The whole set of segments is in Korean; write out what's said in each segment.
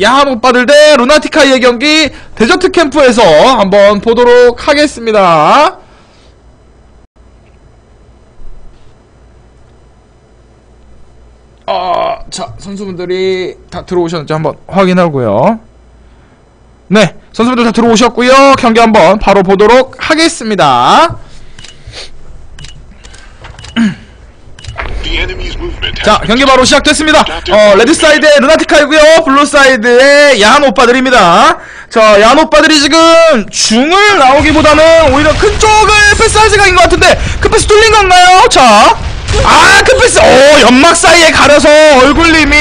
야한 오빠들 대 루나티카이의 경기 데저트 캠프에서 한번 보도록 하겠습니다. 아, 자, 선수분들이 다 들어오셨는지 한번 확인하고요. 네, 선수분들 다 들어오셨고요. 경기 한번 바로 보도록 하겠습니다. 자, 경기 바로 시작됐습니다. 어, 레드 사이드의 루나티카이고요. 블루 사이드의 야한 오빠들입니다. 자, 야한 오빠들이 지금 중을 나오기보다는 오히려 큰 쪽을 패스할 생각인 것 같은데 큰 패스 뚫린 건가요? 자, 아, 큰 패스. 오, 연막 사이에 가려서 얼굴님이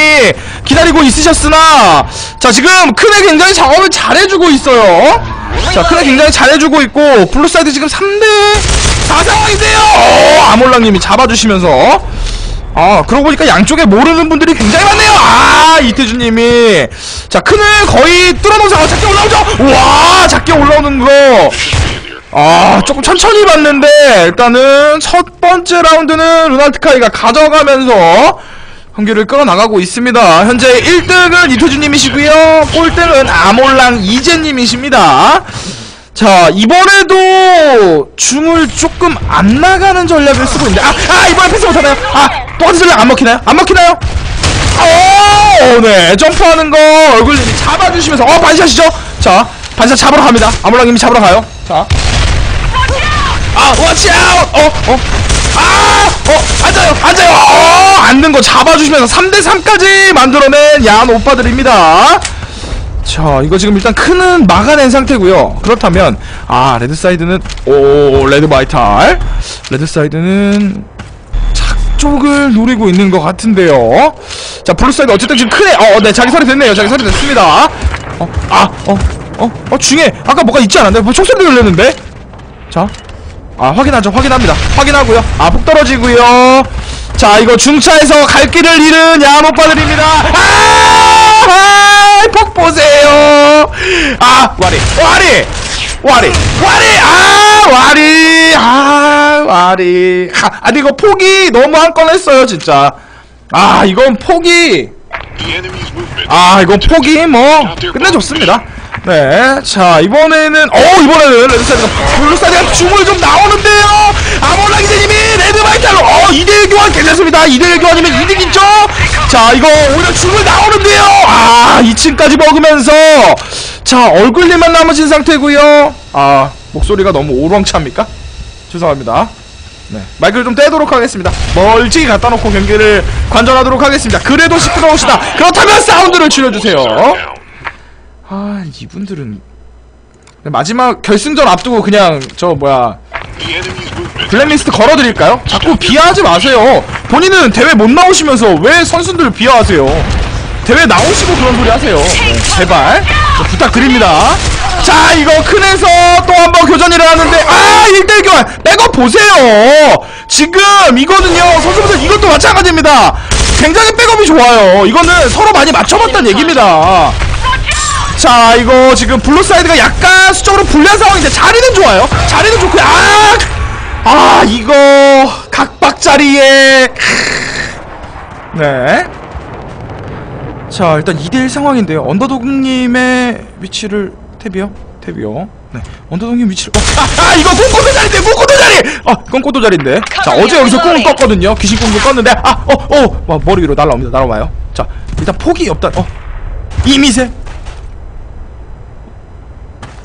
기다리고 있으셨으나 자, 지금 큰애 굉장히 작업을 잘해주고 있어요. 자, 큰애 굉장히 잘해주고 있고 블루 사이드 지금 3대 4 상황인데요. 어, 아몰랑님이 잡아주시면서 아 그러고 보니까 양쪽에 모르는 분들이 굉장히 많네요. 아 이태준님이. 자 큰을 거의 뚫어놓은 상황 작게 올라오죠? 와 작게 올라오는 거아 조금 천천히 봤는데 일단은 첫 번째 라운드는 루나티카이가 가져가면서 경기를 끌어나가고 있습니다. 현재 1등은 이태준님이시고요. 꼴등은 아몰랑 이재님이십니다. 자 이번에도 중을 조금 안 나가는 전략을 쓰고 있는데 아, 아 이번에 패스 못하나요? 아 똑같은 전략 안 먹히나요? 안 먹히나요? 오 네 점프하는 거 얼굴님이 잡아주시면서 어 반샷이죠? 자 반샷 잡으러 갑니다 아몰랑님이 잡으러 가요 자 아, 워치 아웃! 어, 어. 아! 어, 앉아요, 앉아요! 어, 앉는 거 잡아주시면서 3대3까지 만들어낸 야한 오빠들입니다. 자 이거 지금 일단 큰은 막아낸 상태고요 그렇다면 아 레드사이드는 오 레드 바이탈 레드사이드는 작 쪽을 노리고 있는 것 같은데요. 자 블루사이드 어쨌든 지금 크네 어네 자기 소리 됐네요. 자기 소리 됐습니다. 어아어어 어 중에 아까 뭐가 있지 않았나요? 뭐 총소리 들렸는데? 자 아 확인하죠. 확인합니다. 확인하고요. 아 폭 떨어지고요. 자 이거 중차에서 갈 길을 잃은 야한 오빠들입니다. 아, 폭 보세요. 아 와리 와리 와리 와리 아 와리 아 와리 아, 아니 이거 폭이 너무 한 건 했어요 진짜 아 이건 폭이 아 이건 폭이 뭐 끝내줬습니다 네, 자 이번에는 어 이번에는 레드사이드가 블루사이드가 줌을 좀 나오는데요. 아몰랑 이대님이 레드 바이탈로 어 2대1 교환 괜찮습니다. 2대1 교환이면 2득이죠. 자 이거 오히려 줌을 나오는데요. 아 2층까지 먹으면서 자 얼굴님만 남으신 상태고요. 아 목소리가 너무 오렁찹니까? 죄송합니다. 네, 마이크를 좀 떼도록 하겠습니다. 멀찍이 갖다 놓고 경기를 관전하도록 하겠습니다. 그래도 시끄러우시다. 그렇다면 사운드를 줄여주세요. 아 이분들은 마지막 결승전 앞두고 그냥 저 뭐야 블랙리스트 걸어드릴까요? 자꾸 비하하지 마세요 본인은 대회 못 나오시면서 왜 선수들 비하하세요 대회 나오시고 그런 소리 하세요 네, 제발 네, 부탁드립니다 자 이거 큰에서 또 한 번 교전이 일어났는데 아 1대1 교환! 백업 보세요! 지금 이거는요 선수분들 이것도 마찬가지입니다. 굉장히 백업이 좋아요. 이거는 서로 많이 맞춰봤다는 얘기입니다. 자 이거 지금 블루사이드가 약간 수적으로 불리한 상황인데 자리는 좋아요. 자리는 좋고요 아, 아 이거 각박자리에 네. 자 일단 2대1 상황인데요. 언더독님의 위치를 탭이요? 탭이요? 네. 언더독님 위치를 어, 아, 아 이거 꿈꾸도 자리인데 꿈꾸도 자리! 아 꿈꾸도 자리인데. 자 어제 여기서 꿈을 꿨거든요. 귀신 꿈을 꿨는데. 아 어어 어, 머리 위로 날라옵니다. 날아와요. 자 일단 폭이 없다. 어. 이미세.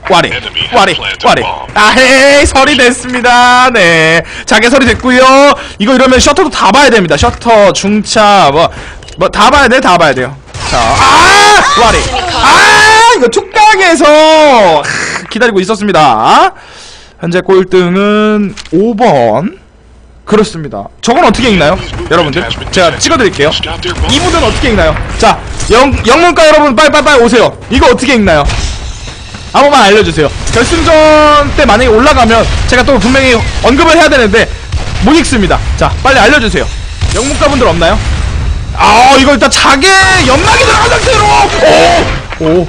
와리. 와리. 와리. 아헤이 설이 됐습니다. 네. 자기 설이 됐고요. 이거 이러면 셔터도 다 봐야 됩니다. 셔터 중차 뭐 뭐 다 봐야 돼다 봐야 돼요. 자아! 와리. 아 이거 툭방에서 기다리고 있었습니다. 현재 꼴등은 5번. 그렇습니다. 저건 어떻게 읽나요? 여러분들 제가 찍어드릴게요. 이분은 어떻게 읽나요? 자 영, 영문과 여러분 빨리빨리 오세요. 이거 어떻게 읽나요? 한 번만 알려주세요. 결승전 때 만약에 올라가면 제가 또 분명히 언급을 해야 되는데 못 읽습니다. 자 빨리 알려주세요. 영문가분들 없나요? 아 이거 일단 자개 연막이 들어간 상태로! 오 오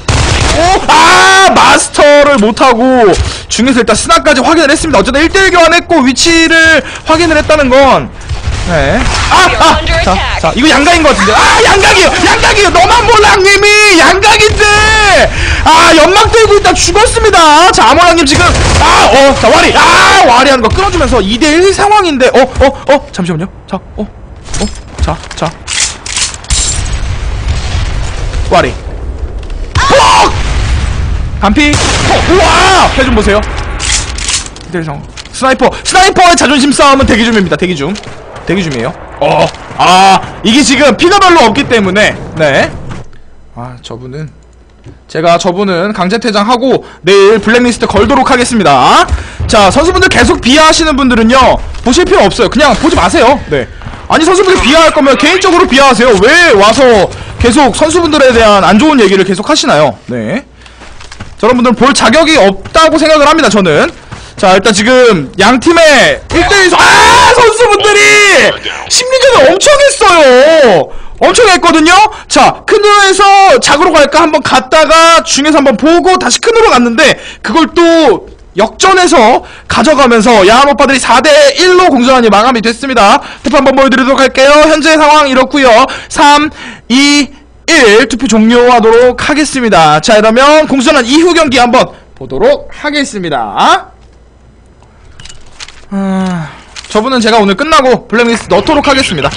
오아 마스터를 못하고 중에서 일단 스나까지 확인을 했습니다 어쨌든 1대1 교환했고 위치를 확인을 했다는 건 네. 아, 아! 자, 자, 이거 양각인 것 같은데. 아, 양각이요! 양각이요! 너만 몰라, 형님이! 양각인데! 아, 연막 들고 있다 죽었습니다! 자, 아모랑님 지금, 아, 어, 자, 와리! 아, 와리 하는 거 끊어주면서 2대1 상황인데, 어, 어, 어, 잠시만요. 자, 어, 어, 자, 자. 와리. 퍽! 반피. 어, 우와! 패좀 보세요. 2대1 상황. 스나이퍼, 스나이퍼의 자존심 싸움은 대기 중입니다, 대기 중. 대기 중이에요. 어, 아, 이게 지금 피가 별로 없기 때문에, 네. 아, 저분은. 제가 저분은 강제 퇴장하고 내일 블랙리스트 걸도록 하겠습니다. 자, 선수분들 계속 비하하시는 분들은요, 보실 필요 없어요. 그냥 보지 마세요. 네. 아니, 선수분들 비하할 거면 개인적으로 비하하세요. 왜 와서 계속 선수분들에 대한 안 좋은 얘기를 계속 하시나요? 네. 저런 분들은 볼 자격이 없다고 생각을 합니다, 저는. 자, 일단 지금 양 팀의 1대1 아! 선수분들이 심리전을 엄청 했어요. 엄청 했거든요. 자, 큰으로에서 작으로 갈까 한번 갔다가 중에서 한번 보고 다시 큰으로 갔는데 그걸 또 역전해서 가져가면서 야한 오빠들이 4대 1로 공전하니 마감이 됐습니다. 투표 한번 보여드리도록 할게요. 현재 상황 이렇고요. 3, 2, 1 투표 종료하도록 하겠습니다. 자, 이러면 공전한 이후 경기 한번 보도록 하겠습니다. 아, 저분은 제가 오늘 끝나고 블랙리스트 넣도록 하겠습니다.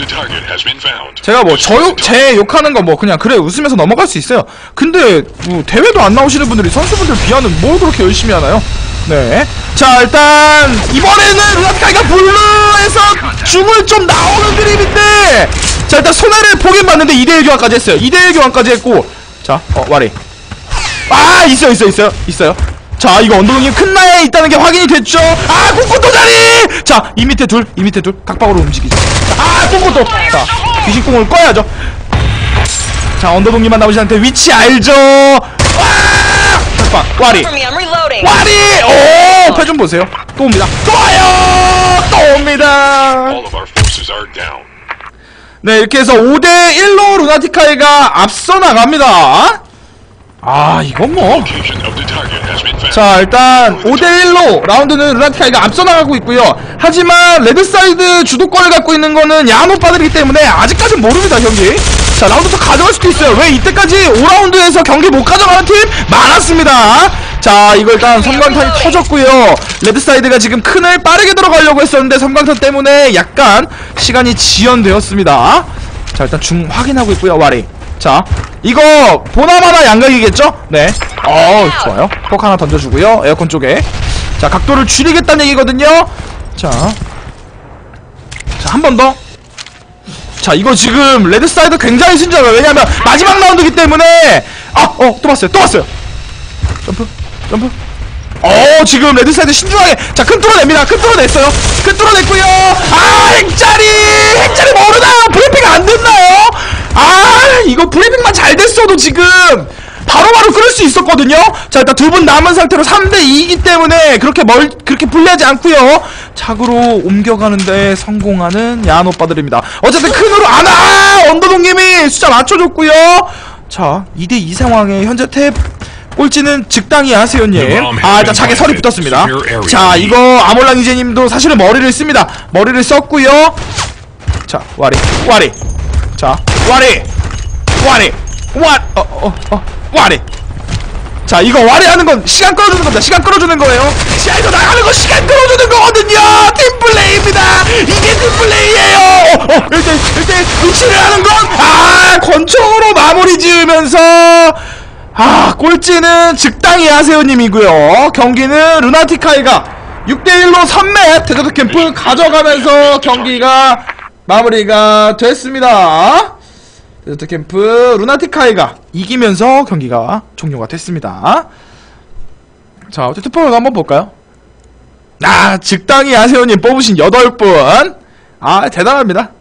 제가 뭐 저 욕, 제 욕하는 거 뭐 그냥 그래 웃으면서 넘어갈 수 있어요. 근데 뭐 대회도 안 나오시는 분들이 선수분들 비하는 뭘 그렇게 열심히 하나요? 네. 자 일단 이번에는 루나카이가 블루에서 중을 좀 나오는 그림인데 자 일단 손해를 보긴 봤는데 2대1 교환까지 했어요. 2대1 교환까지 했고 자어 와리. 아 있어요 있어요 있어요 있어요. 자 이거 언더동님 큰 나에 있다는 게 확인이 됐죠? 아 꼬꼬또 자리! 자이 밑에 둘이 밑에 둘 각박으로 움직이죠. 자, 아 꼬꼬또 자 귀신공을 꺼야죠. 자 언더동님만 나오지 않는데 위치 알죠? 와! 각박 와리. 와리! 오패좀 보세요. 또 옵니다. 또 와요! 또 옵니다 네, 이렇게 해서 5대1로 루나티카이가 앞서 나갑니다. 아, 이건 뭐. 자, 일단 5대1로 라운드는 루나티카이가 앞서 나가고 있고요. 하지만 레드사이드 주도권을 갖고 있는 거는 야한 오빠들이기 때문에 아직까지는 모릅니다, 경기. 자, 라운드 더 가져갈 수도 있어요. 왜 이때까지 5라운드에서 경기 못 가져가는 팀 많았습니다. 자, 이거 일단 섬광탄이 터졌고요. 레드사이드가 지금 큰을 빠르게 들어가려고 했었는데 섬광탄 때문에 약간 시간이 지연되었습니다. 자, 일단 중 확인하고 있고요, 와리. 자, 이거 보나마나 양각이겠죠? 네. 어, 좋아요. 폭 하나 던져주고요. 에어컨 쪽에. 자, 각도를 줄이겠다는 얘기거든요. 자, 자, 한 번 더. 자, 이거 지금 레드사이드 굉장히 신기해요. 왜냐면 마지막 라운드기 때문에 아, 어, 또 봤어요. 또 봤어요. 점프, 점프. 어, 지금 레드사이드 신중하게 자, 큰 뚫어냅니다. 큰 뚫어냈어요. 큰 뚫어냈고요. 아, 핵자리, 핵자리 모르나요? 브리핑 안 됐나요? 아, 이거 브리핑만 잘 됐어도 지금 바로바로 끊을 수 있었거든요. 자, 일단 두 분 남은 상태로 3대 2이기 때문에 그렇게 멀 그렇게 불리하지 않고요. 착으로 옮겨가는데 성공하는 야한 오빠들입니다. 어쨌든 큰으로 안아 언더동님이 숫자 맞춰줬고요. 자, 2대 2 상황에 현재 탭 꼴찌는 즉당이 아세요님. 아, 일단 차게 설이 붙었습니다. 자, 이거 아몰랑 이제님도 사실은 머리를 씁니다. 머리를 썼고요. 자, 와리, 와리. 자, 와리, 와리, 와, 어, 어, 어, 와리. 자, 이거 와리 하는 건 시간 끌어주는 겁니다. 시간 끌어주는 거예요. 자, 이거 나가는 거 시간 끌어주는 거거든요. 팀플레이입니다. 이게 팀플레이예요. 어, 어, 1대, 1대, 위치를 하는 건, 아, 권총으로 마무리 지으면서, 아, 꼴찌는 즉당이 하세요님이고요. 경기는 루나티카이가 6대1로 3매 데저트 캠프 가져가면서 경기가 마무리가 됐습니다. 데저트 캠프 루나티카이가 이기면서 경기가 종료가 됐습니다. 자, 어쨌든 투표를 한번 볼까요? 아, 즉당이 아세요님 뽑으신 8분. 아, 대단합니다.